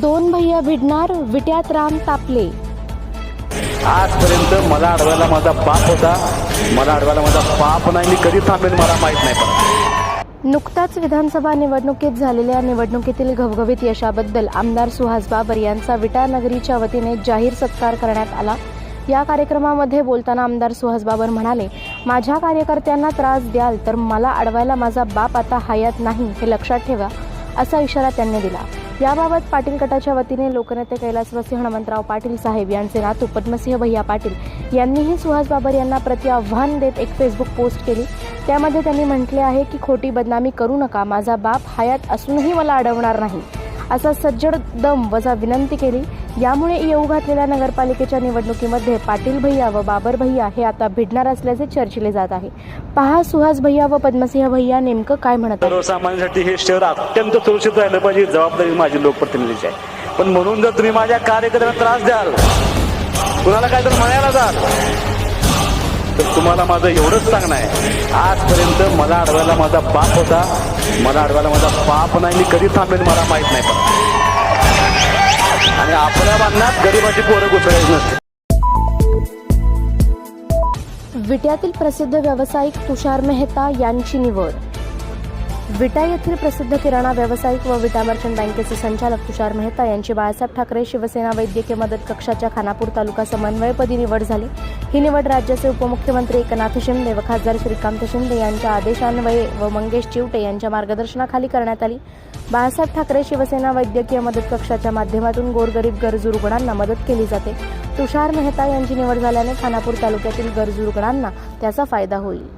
दोन भैया भिडणार विट्यात राम तापले. आजपर्यंत मला अडवायला माझा बाप होता. मला अडवायला माझा बाप नाही. मी कधी थांबेन मला माहीत नाही पण. नुकताच विधानसभा निवडणुकीत झालेल्या निवडणुकीतील घवघवीत यशाबद्दल आमदार सुहास बाबर यांचा विटा नगरीच्या वतीने जाहीर सत्कार करण्यात आला. या कार्यक्रमामध्ये बोलताना आमदार सुहास बाबर म्हणाले माझ्या कार्यकर्त्यांना त्रास द्याल तर मला अडवायला माझा बाप आता हयात नाही हे लक्षात ठेवा असा इशारा त्यांनी दिला. याबाबत पाटील गटाच्या वतीने लोकनेते कैलासवासी हनुमंतराव पाटील साहेब यांचे नातू पद्मसिंह भैया पाटील यांनीही सुहास बाबर यांना प्रति आव्हान देत एक फेसबुक पोस्ट केली. त्यामध्ये त्यांनी म्हटले आहे की खोटी बदनामी करू नका. माझा बाप हयात असूनही मला अडवणार नाही. असा सज्जड दम वजा विनंती केली. यामुळे येऊ घातलेल्या नगरपालिकेच्या निवडणुकीमध्ये पाटील भैया व बाबर भैया हे आता भिडणार असल्याचे चर्चिले जात आहे. पहा सुहास भैया व पद्मसिंह भैया नेमकं काय म्हणत सर्वसामान्यांसाठी हे शहर अत्यंत सुरक्षित राहिलं पाहिजे जबाबदारी माझी लोकप्रतिनिधीची आहे. पण म्हणून जर तुम्ही माझ्या कार्यकर्त्यांना त्रास द्याल कुणाला काय तर म्हणायला जाल तर तुम्हाला माझं एवढंच सांगणं आहे. आजपर्यंत मला अडवायला माझा बाप होता मला अडवायला माझा बाप नाही मी कधी थांबेन मला माहीत नाही. पण आणि आपल्या बांधण्यात गरिबाची पोरं घुसळायची नसते विट्यातील प्रसिद्ध व्यावसायिक तुषार मेहता यांची निवड. विटा येथील प्रसिद्ध किराणा व्यावसायिक व विटा मर्चंट बँकेचे संचालक तुषार मेहता यांची बाळासाहेब ठाकरे शिवसेना वैद्यकीय मदत कक्षाच्या खानापूर तालुका समन्वयपदी निवड झाली. ही निवड राज्याचे उपमुख्यमंत्री एकनाथ शिंदे व खासदार श्रीकांत शिंदे यांच्या आदेशान्वये व मंगेश चिवटे यांच्या मार्गदर्शनाखाली करण्यात आली. बाळासाहेब ठाकरे शिवसेना वैद्यकीय मदत कक्षाच्या माध्यमातून गोरगरीब गरजू रुग्णांना मदत केली जाते. तुषार मेहता यांची निवड झाल्याने खानापूर तालुक्यातील गरजू रुग्णांना त्याचा फायदा होईल.